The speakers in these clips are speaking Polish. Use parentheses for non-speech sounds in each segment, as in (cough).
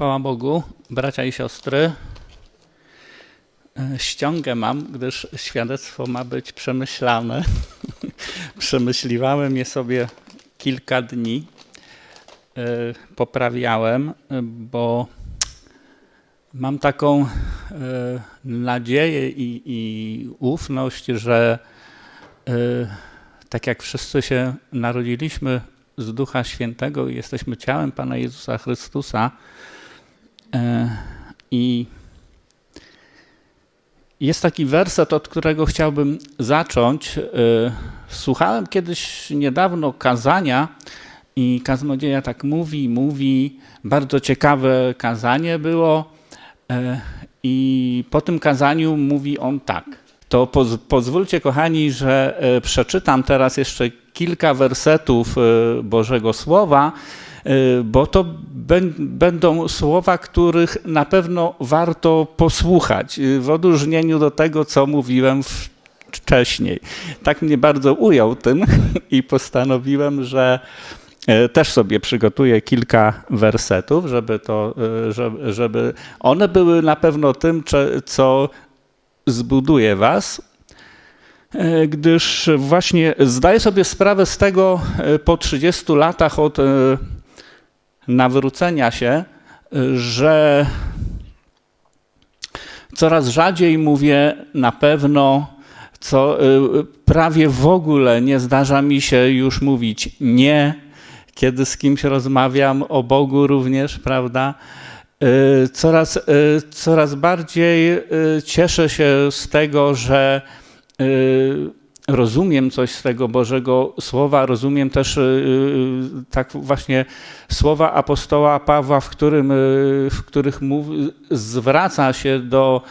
Chwała Bogu, bracia i siostry. E, Ściągę mam, gdyż świadectwo ma być przemyślane. (laughs) Przemyśliwałem je sobie kilka dni. E, Poprawiałem, e, bo mam taką nadzieję i, i ufność, że tak jak wszyscy się narodziliśmy z Ducha Świętego i jesteśmy ciałem Pana Jezusa Chrystusa, i jest taki werset, od którego chciałbym zacząć. E, Słuchałem kiedyś niedawno kazania i kaznodzieja tak mówi, mówi. Bardzo ciekawe kazanie było. e, I po tym kazaniu mówi on tak. To poz, pozwólcie, kochani, że e, przeczytam teraz jeszcze kilka wersetów e, Bożego Słowa, e, bo to bę- będą słowa, których na pewno warto posłuchać, e, w odróżnieniu do tego, co mówiłem wcześniej. Tak mnie bardzo ujął tym (laughs) i postanowiłem, że e, też sobie przygotuję kilka wersetów, żeby to, e, żeby, żeby one były na pewno tym, co zbuduje was, e, gdyż właśnie zdaję sobie sprawę z tego e, po 30 latach od e, nawrócenia się, e, że coraz rzadziej mówię na pewno, co e, prawie w ogóle nie zdarza mi się już mówić nie, kiedy z kimś rozmawiam o Bogu również, prawda? E, Coraz, coraz bardziej cieszę się z tego, że rozumiem coś z tego Bożego Słowa, rozumiem też e, tak właśnie słowa apostoła Pawła, w, którym, e, w których mów, zwraca się do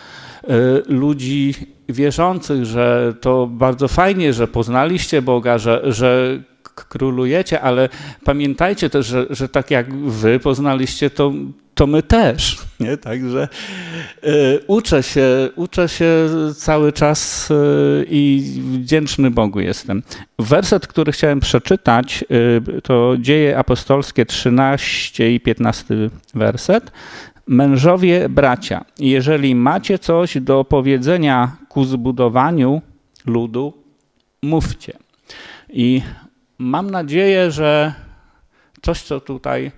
ludzi wierzących, że to bardzo fajnie, że poznaliście Boga, że, że królujecie, ale pamiętajcie też, że, że tak jak wy poznaliście, to, to my też. Nie? Także e, uczę się, uczę się cały czas e, i wdzięczny Bogu jestem. Werset, który chciałem przeczytać, e, to Dzieje Apostolskie 13 i 15 werset. Mężowie, bracia, jeżeli macie coś do powiedzenia ku zbudowaniu ludu, mówcie. I mam nadzieję, że coś, co tutaj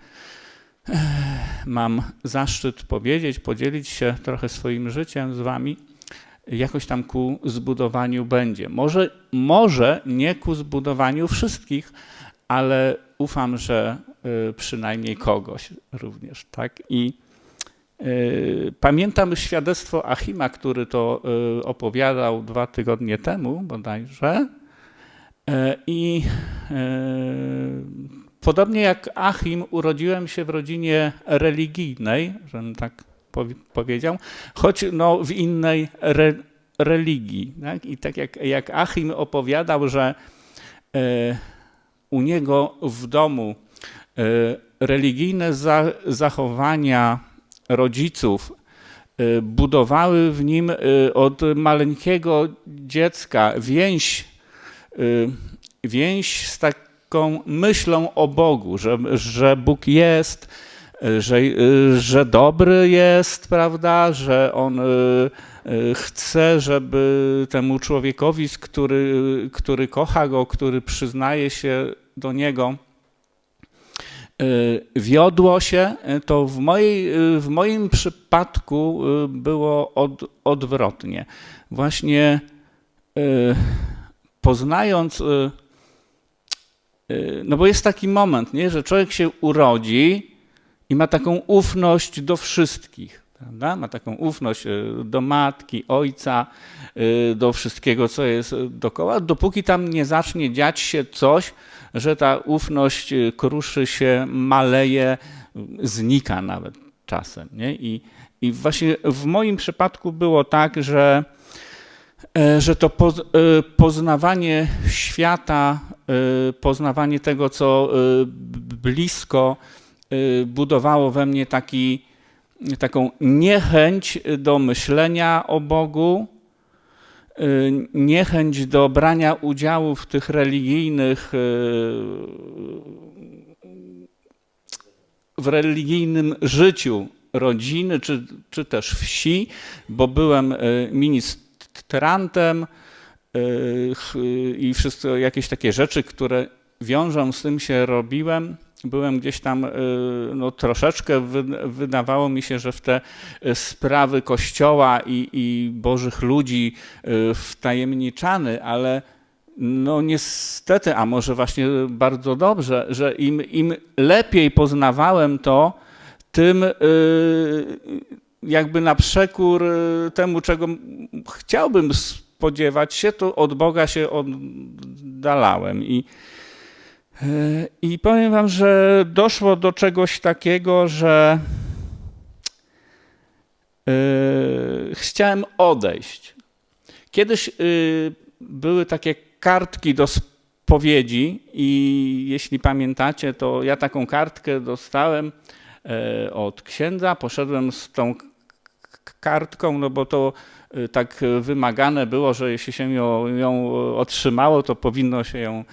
mam zaszczyt powiedzieć, podzielić się trochę swoim życiem z wami, jakoś tam ku zbudowaniu będzie. Może, może nie ku zbudowaniu wszystkich, ale ufam, że y, przynajmniej kogoś również, tak? I y, pamiętam świadectwo Achima, który to y, opowiadał dwa tygodnie temu bodajże. I podobnie jak Achim, urodziłem się w rodzinie religijnej, żebym tak powi- powiedział, choć no, w innej re, religii. Tak? I tak jak, jak Achim opowiadał, że e, u niego w domu e, religijne za, zachowania rodziców e, budowały w nim od maleńkiego dziecka więź więź z taką myślą o Bogu, że, że Bóg jest, że, że dobry jest, prawda, że On y, y, chce, żeby temu człowiekowi, który, który kocha Go, który przyznaje się do Niego, y, wiodło się, to w, mojej, w moim przypadku było od, odwrotnie. Właśnie poznając, no bo jest taki moment, nie, że człowiek się urodzi i ma taką ufność do wszystkich, prawda? Ma taką ufność y, do matki, ojca, y, do wszystkiego, co jest dookoła, dopóki tam nie zacznie dziać się coś, że ta ufność y, kruszy się, maleje, y, znika nawet czasem, nie? I, i właśnie w moim przypadku było tak, że e, że to e, poznawanie świata, poznawanie tego, co b- blisko, e, budowało we mnie taki, taką niechęć do myślenia o Bogu, niechęć do brania udziału w tych religijnych, w religijnym życiu rodziny, czy, czy też wsi, bo byłem y, ministrantem y, i wszystko jakieś takie rzeczy, które wiążą z tym się robiłem. Byłem gdzieś tam, y, no troszeczkę wy- wydawało mi się, że w te y, sprawy Kościoła i, i Bożych ludzi y, wtajemniczany, ale no niestety, a może właśnie bardzo dobrze, że im, im lepiej poznawałem to, tym y, jakby na przekór y, temu, czego chciałbym spodziewać się, to od Boga się oddalałem. I, y, I powiem wam, że doszło do czegoś takiego, że y, chciałem odejść. Kiedyś y, były takie kartki do spowiedzi i jeśli pamiętacie, to ja taką kartkę dostałem e, od księdza, poszedłem z tą kartką, no bo to tak wymagane było, że jeśli się ją, ją otrzymało, to powinno się ją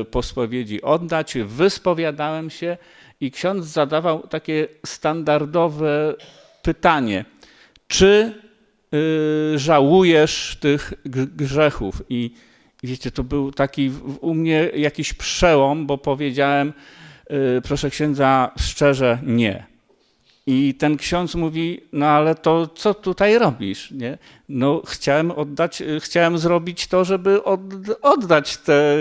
y, po spowiedzi oddać. Wyspowiadałem się i ksiądz zadawał takie standardowe pytanie, czy y, żałujesz tych grzechów? I wiecie, to był taki u mnie jakiś przełom, bo powiedziałem, y, proszę księdza, szczerze, nie. I ten ksiądz mówi, no ale to co tutaj robisz? Nie? No chciałem oddać, chciałem zrobić to, żeby od, oddać tę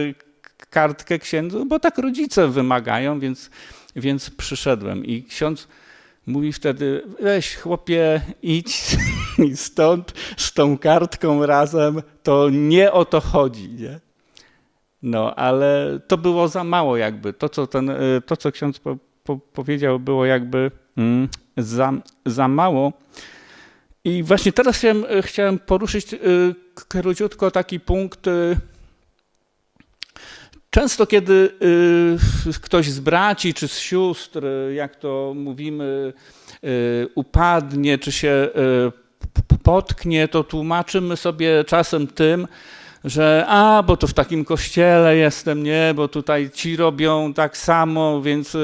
kartkę księdzu, bo tak rodzice wymagają, więc, więc przyszedłem. I ksiądz mówi wtedy, weź chłopie, idź (laughs) stąd z tą kartką razem, to nie o to chodzi, nie? No, ale to było za mało jakby. To, co, ten, y, to, co ksiądz po, po, powiedział, było jakby za, za mało. I właśnie teraz chciałem, y, chciałem poruszyć y, króciutko taki punkt. y, Często, kiedy ktoś z braci czy z sióstr, jak to mówimy, upadnie czy się potknie, to tłumaczymy sobie czasem tym, że a, bo to w takim kościele jestem, nie, bo tutaj ci robią tak samo, więc,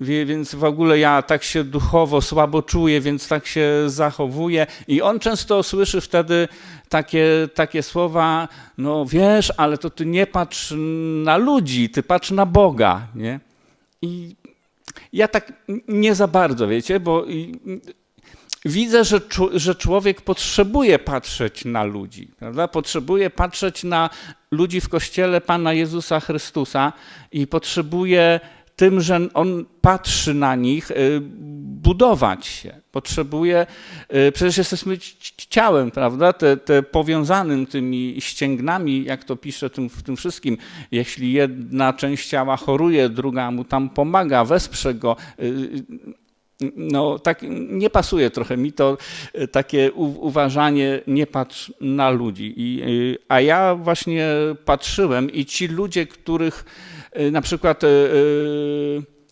więc w ogóle ja tak się duchowo słabo czuję, więc tak się zachowuję. I on często słyszy wtedy takie, takie słowa, no wiesz, ale to ty nie patrz na ludzi, ty patrz na Boga, nie? I ja tak nie za bardzo, wiecie, bo widzę, że, że człowiek potrzebuje patrzeć na ludzi, prawda? Potrzebuje patrzeć na ludzi w kościele Pana Jezusa Chrystusa i potrzebuje tym, że on patrzy na nich, y, budować się. Potrzebuje, y, przecież jesteśmy ci- ci- ciałem, prawda? Te, te powiązanym tymi ścięgnami, jak to pisze tym, w tym wszystkim. Jeśli jedna część ciała choruje, druga mu tam pomaga, wesprze go. No, tak nie pasuje trochę mi to y, takie uważanie, nie patrz na ludzi. I, y, a ja właśnie patrzyłem i ci ludzie, których y, na przykład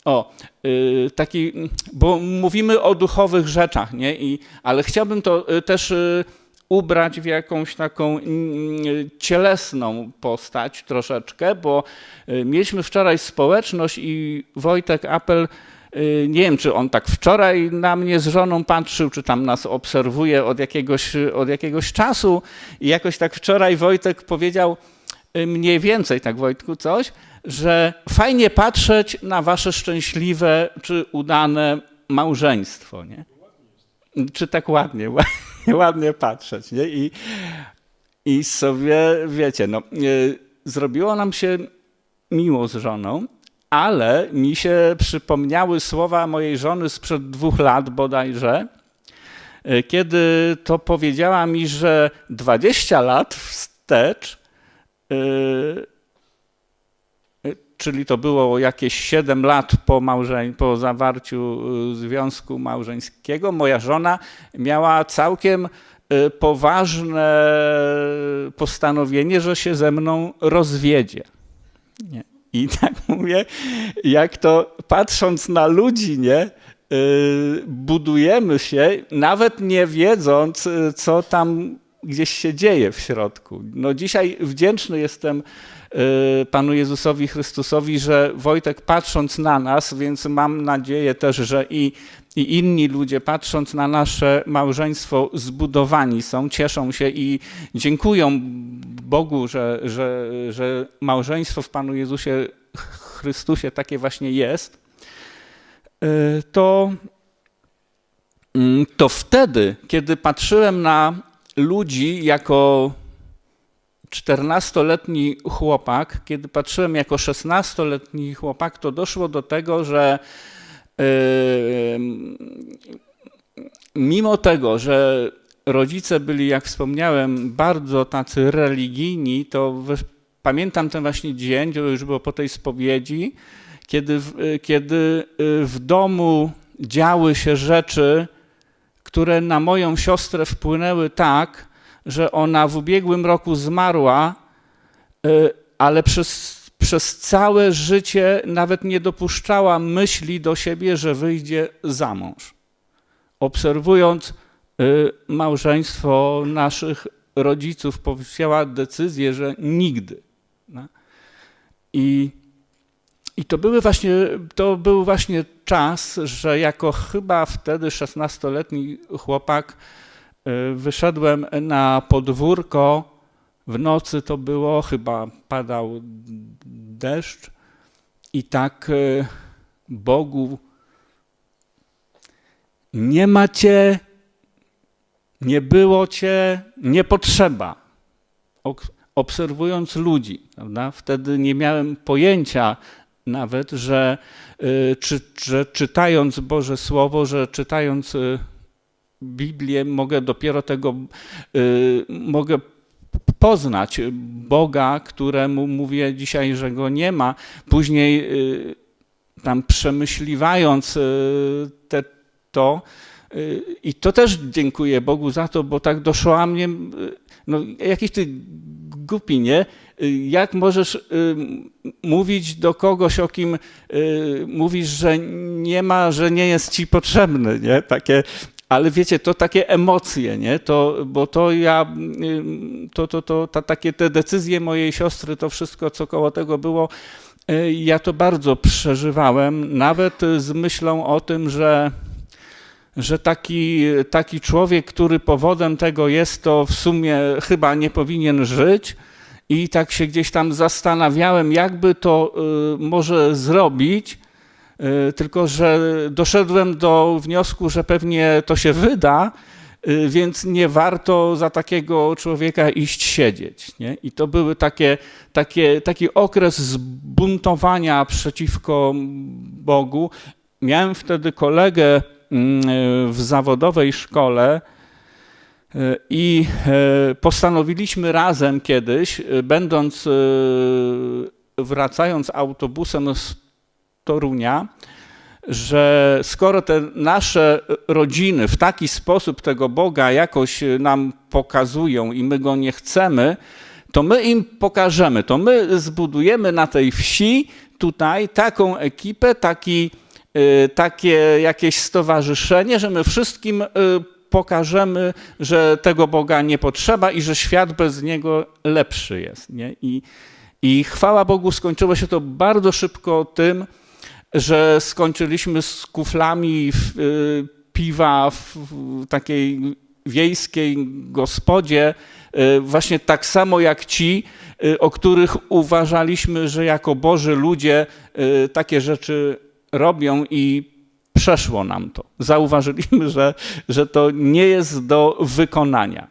o, taki, bo mówimy o duchowych rzeczach, nie? I, ale chciałbym to też ubrać w jakąś taką mm, cielesną postać troszeczkę, bo mieliśmy wczoraj społeczność i Wojtek Apel Nie wiem, czy on tak wczoraj na mnie z żoną patrzył, czy tam nas obserwuje od jakiegoś, od jakiegoś czasu. I jakoś tak wczoraj Wojtek powiedział y, mniej więcej, tak Wojtku, coś, że fajnie patrzeć na wasze szczęśliwe czy udane małżeństwo, nie? Czy tak ładnie, (laughs) ładnie, ładnie patrzeć, nie? I, I sobie, wiecie, no, y, zrobiło nam się miło z żoną, ale mi się przypomniały słowa mojej żony sprzed dwóch lat bodajże, y, kiedy to powiedziała mi, że 20 lat wstecz, y, y, czyli to było jakieś 7 lat po, małżeń, po zawarciu związku małżeńskiego, moja żona miała całkiem poważne postanowienie, że się ze mną rozwiedzie. Nie. I (laughs) tak mówię, jak to patrząc na ludzi, nie, y, budujemy się, nawet nie wiedząc, y, co tam gdzieś się dzieje w środku. No dzisiaj wdzięczny jestem y, Panu Jezusowi Chrystusowi, że Wojtek patrząc na nas, więc mam nadzieję też, że i, i inni ludzie, patrząc na nasze małżeństwo, zbudowani są, cieszą się i dziękują Bogu, że, że, że małżeństwo w Panu Jezusie Chrystusie takie właśnie jest, y, to, mm, to wtedy, kiedy patrzyłem na ludzi jako 14-letni chłopak, kiedy patrzyłem jako 16-letni chłopak, to doszło do tego, że mimo tego, że rodzice byli, jak wspomniałem, bardzo tacy religijni, to pamiętam ten właśnie dzień, to już było po tej spowiedzi, kiedy, kiedy y, w domu działy się rzeczy, które na moją siostrę wpłynęły tak, że ona w ubiegłym roku zmarła, ale przez przez całe życie nawet nie dopuszczała myśli do siebie, że wyjdzie za mąż. Obserwując y, małżeństwo naszych rodziców, powzięła decyzję, że nigdy. I, I to, były właśnie, to był właśnie czas, że jako chyba wtedy 16-letni chłopak y, wyszedłem na podwórko w nocy to było, chyba padał deszcz i tak e, Bogu nie ma cię, nie było cię, nie potrzeba. Obserwując ludzi, prawda? wtedy nie miałem pojęcia nawet, że, e, czy, że czytając Boże Słowo, że czytając e, Biblię mogę dopiero tego, mogę poznać Boga, któremu mówię dzisiaj, że go nie ma. Później y, tam przemyśliwając y, te, to, y, i to też dziękuję Bogu za to, bo tak doszła mnie, no jakiś ty głupi, nie? Jak możesz mówić do kogoś, o kim mówisz, że nie ma, że nie jest ci potrzebny, nie? Takie, ale wiecie, to takie emocje, nie? To, bo to ja, to, to, to ta, takie te decyzje mojej siostry, to wszystko, co koło tego było, y, ja to bardzo przeżywałem, nawet z myślą o tym, że, że taki, taki człowiek, który powodem tego jest, to w sumie chyba nie powinien żyć. I tak się gdzieś tam zastanawiałem, jakby to y, może zrobić, tylko że doszedłem do wniosku, że pewnie to się wyda, e, więc nie warto za takiego człowieka iść siedzieć. Nie? I to były takie, takie, taki okres zbuntowania przeciwko Bogu. Miałem wtedy kolegę mm, w zawodowej szkole e, i postanowiliśmy razem kiedyś, będąc, wracając autobusem z Torunia, że skoro te nasze rodziny w taki sposób tego Boga jakoś nam pokazują i my go nie chcemy, to my im pokażemy, to my zbudujemy na tej wsi tutaj taką ekipę, taki, y, takie jakieś stowarzyszenie, że my wszystkim y, pokażemy, że tego Boga nie potrzeba i że świat bez niego lepszy jest. Nie? I, I chwała Bogu, skończyło się to bardzo szybko tym, że skończyliśmy z kuflami y, piwa w takiej wiejskiej gospodzie, y, właśnie tak samo jak ci, y, o których uważaliśmy, że jako Boży ludzie takie rzeczy robią i przeszło nam to. Zauważyliśmy, że, że to nie jest do wykonania.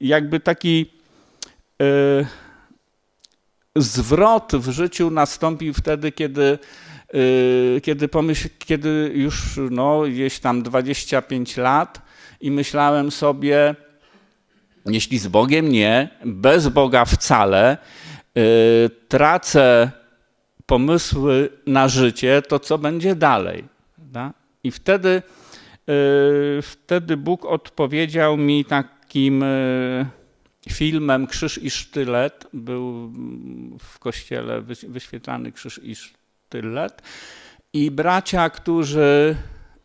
Jakby taki zwrot w życiu nastąpił wtedy, kiedy, y, kiedy, pomyśl, kiedy już no, gdzieś tam 25 lat i myślałem sobie, jeśli z Bogiem nie, bez Boga wcale, y, tracę pomysły na życie, to co będzie dalej? I wtedy, y, wtedy Bóg odpowiedział mi takim filmem Krzyż i Sztylet. Był w kościele wyświetlany Krzyż i Sztylet. I bracia, którzy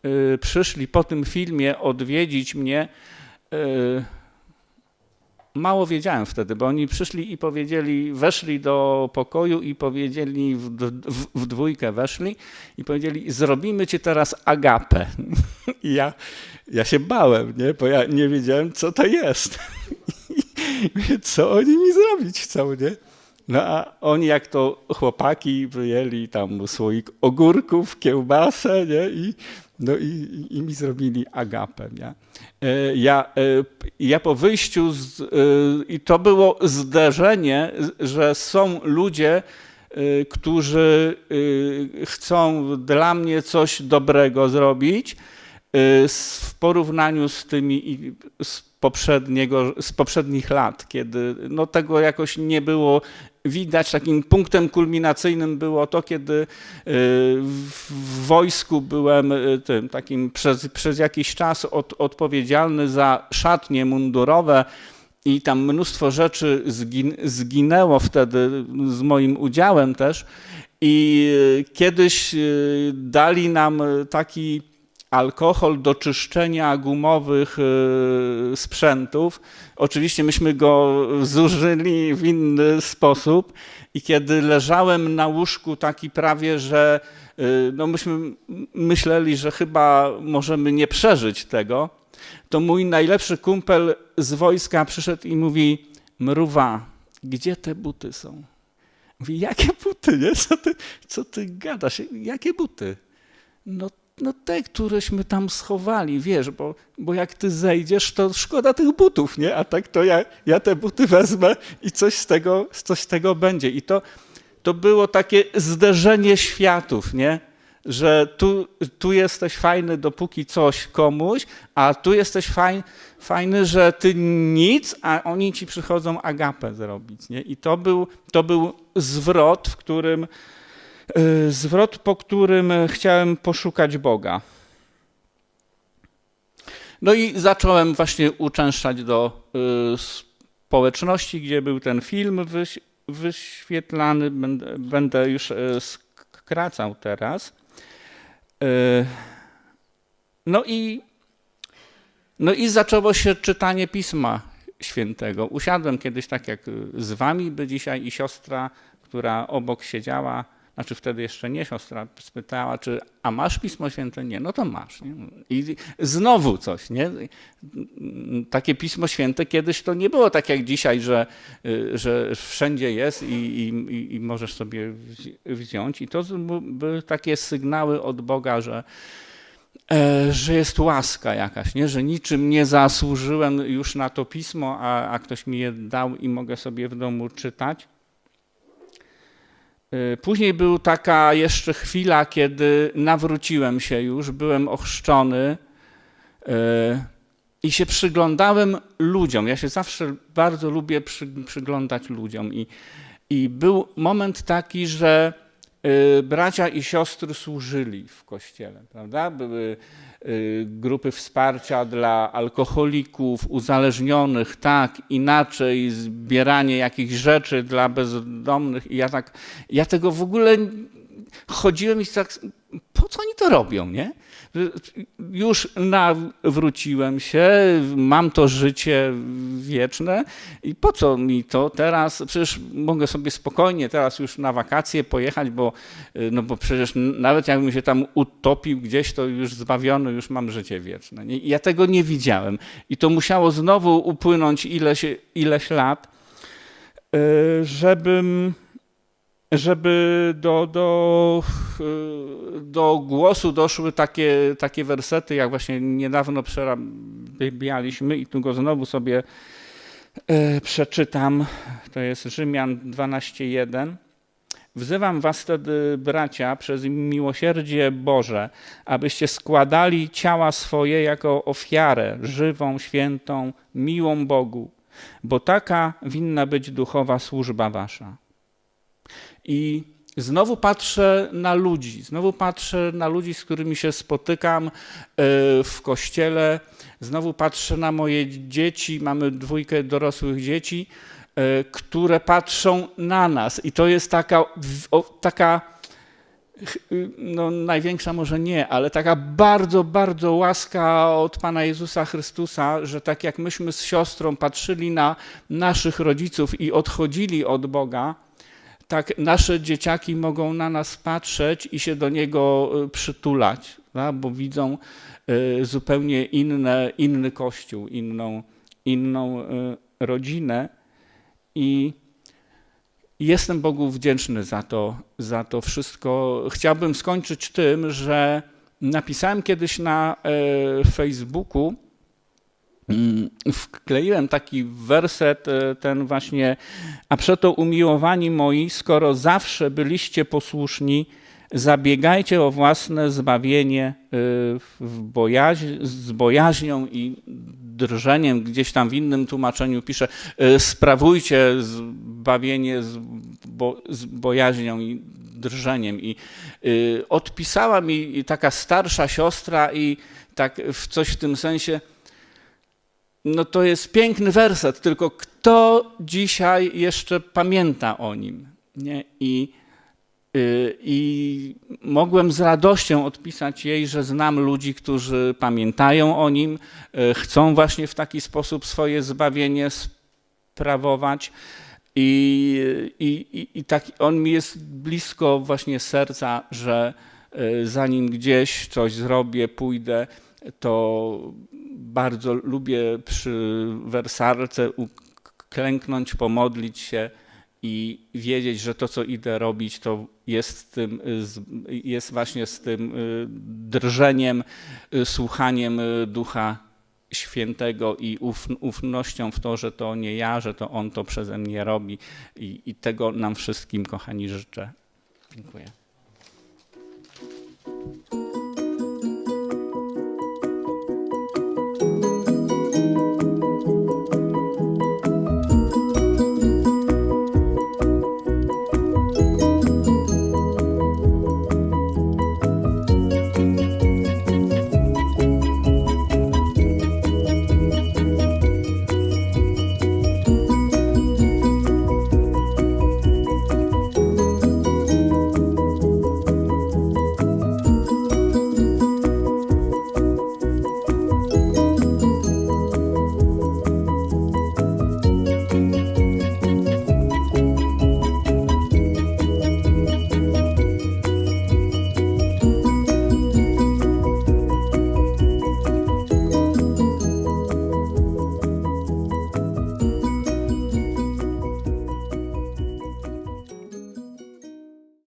y, przyszli po tym filmie odwiedzić mnie, y, mało wiedziałem wtedy, bo oni przyszli i powiedzieli, weszli do pokoju i powiedzieli, w, w, w dwójkę weszli i powiedzieli, zrobimy ci teraz agapę. (laughs) I ja, ja się bałem, nie? bo ja nie wiedziałem, co to jest. (laughs) (laughs) co oni mi zrobić chcą, nie? No a oni jak to chłopaki wyjęli tam słoik ogórków, kiełbasę, nie? I, no i, i mi zrobili agapę, nie? E, ja, e, ja po wyjściu, z, e, i to było zderzenie, że są ludzie, którzy chcą dla mnie coś dobrego zrobić w porównaniu z tymi z, poprzedniego, z poprzednich lat, kiedy no, tego jakoś nie było widać. Takim punktem kulminacyjnym było to, kiedy w wojsku byłem tym takim przez, przez jakiś czas od, odpowiedzialny za szatnie mundurowe i tam mnóstwo rzeczy zgin, zginęło wtedy z moim udziałem też. I kiedyś dali nam taki alkohol do czyszczenia gumowych y, sprzętów. Oczywiście myśmy go zużyli w inny sposób i kiedy leżałem na łóżku taki prawie, że y, no myśmy myśleli, że chyba możemy nie przeżyć tego, to mój najlepszy kumpel z wojska przyszedł i mówi Mruwa, gdzie te buty są? Mówi, jakie buty, nie? Co ty, co ty gadasz? Jakie buty? No no te, któreśmy tam schowali, wiesz, bo, bo jak ty zejdziesz, to szkoda tych butów, nie? A tak to ja, ja te buty wezmę i coś z tego, coś z tego będzie. I to, to było takie zderzenie światów, nie? Że tu, tu jesteś fajny, dopóki coś komuś, a tu jesteś fajny, fajny, że ty nic, a oni ci przychodzą agapę zrobić, nie? I to był, to był zwrot, w którym zwrot, po którym chciałem poszukać Boga. No i zacząłem właśnie uczęszczać do y, społeczności, gdzie był ten film wyświetlany. Będę już y, skracał teraz. No i, no i zaczęło się czytanie Pisma Świętego. Usiadłem kiedyś tak jak z wami by dzisiaj i siostra, która obok siedziała, znaczy wtedy jeszcze nie siostra spytała, czy a masz Pismo Święte? Nie, no to masz. Nie? I znowu coś, nie? Takie Pismo Święte kiedyś to nie było tak jak dzisiaj, że, że wszędzie jest i, i, i możesz sobie wziąć. I to były takie sygnały od Boga, że, e, że jest łaska jakaś, nie? że niczym nie zasłużyłem już na to pismo, a, a ktoś mi je dał i mogę sobie w domu czytać. Y, później był taka jeszcze chwila, kiedy nawróciłem się już, byłem ochrzczony y, i się przyglądałem ludziom. Ja się zawsze bardzo lubię przy, przyglądać ludziom. I, I był moment taki, że y, bracia i siostry służyli w kościele, prawda? Były grupy wsparcia dla alkoholików, uzależnionych, tak, inaczej, zbieranie jakichś rzeczy dla bezdomnych. I ja tak, ja tego w ogóle chodziłem i tak, co oni to robią, nie? już nawróciłem się, mam to życie wieczne i po co mi to teraz? Przecież mogę sobie spokojnie teraz już na wakacje pojechać, bo, no bo przecież nawet jakbym się tam utopił gdzieś, to już zbawiony, już mam życie wieczne. I ja tego nie widziałem. I to musiało znowu upłynąć ileś, ileś lat, e, żebym żeby do, do, do głosu doszły takie, takie wersety, jak właśnie niedawno przerabialiśmy i tu go znowu sobie e, przeczytam. To jest Rzymian 12:1. Wzywam was wtedy, bracia, przez miłosierdzie Boże, abyście składali ciała swoje jako ofiarę żywą, świętą, miłą Bogu, bo taka winna być duchowa służba wasza. I znowu patrzę na ludzi, znowu patrzę na ludzi, z którymi się spotykam e, w kościele, znowu patrzę na moje dzieci, mamy dwójkę dorosłych dzieci, e, które patrzą na nas. I to jest taka, taka no, największa może nie, ale taka bardzo, bardzo łaska od Pana Jezusa Chrystusa, że tak jak myśmy z siostrą patrzyli na naszych rodziców i odchodzili od Boga, tak nasze dzieciaki mogą na nas patrzeć i się do Niego y, przytulać, prawda? bo widzą y, zupełnie inne, inny kościół, inną, inną y, rodzinę i jestem Bogu wdzięczny za to, za to wszystko. Chciałbym skończyć tym, że napisałem kiedyś na e, Facebooku, wkleiłem taki werset, e, ten właśnie, a przeto umiłowani moi, skoro zawsze byliście posłuszni, zabiegajcie o własne zbawienie e, w bojaź, z bojaźnią i drżeniem, gdzieś tam w innym tłumaczeniu pisze, e, sprawujcie zbawienie z, bo, z bojaźnią i drżeniem. I odpisała mi taka starsza siostra i tak w coś w tym sensie, no to jest piękny werset, tylko kto dzisiaj jeszcze pamięta o nim? Nie? I, y, I mogłem z radością odpisać jej, że znam ludzi, którzy pamiętają o nim, y, chcą właśnie w taki sposób swoje zbawienie sprawować. I, i, i, I tak on mi jest blisko właśnie serca, że y, zanim gdzieś coś zrobię, pójdę, to bardzo lubię przy wersarce uklęknąć, pomodlić się i wiedzieć, że to, co idę robić, to jest, z tym, jest właśnie z tym y, drżeniem, y, słuchaniem y, Ducha Świętego i uf, ufnością w to, że to nie ja, że to On to przeze mnie robi. I, i tego nam wszystkim, kochani, życzę. Dziękuję.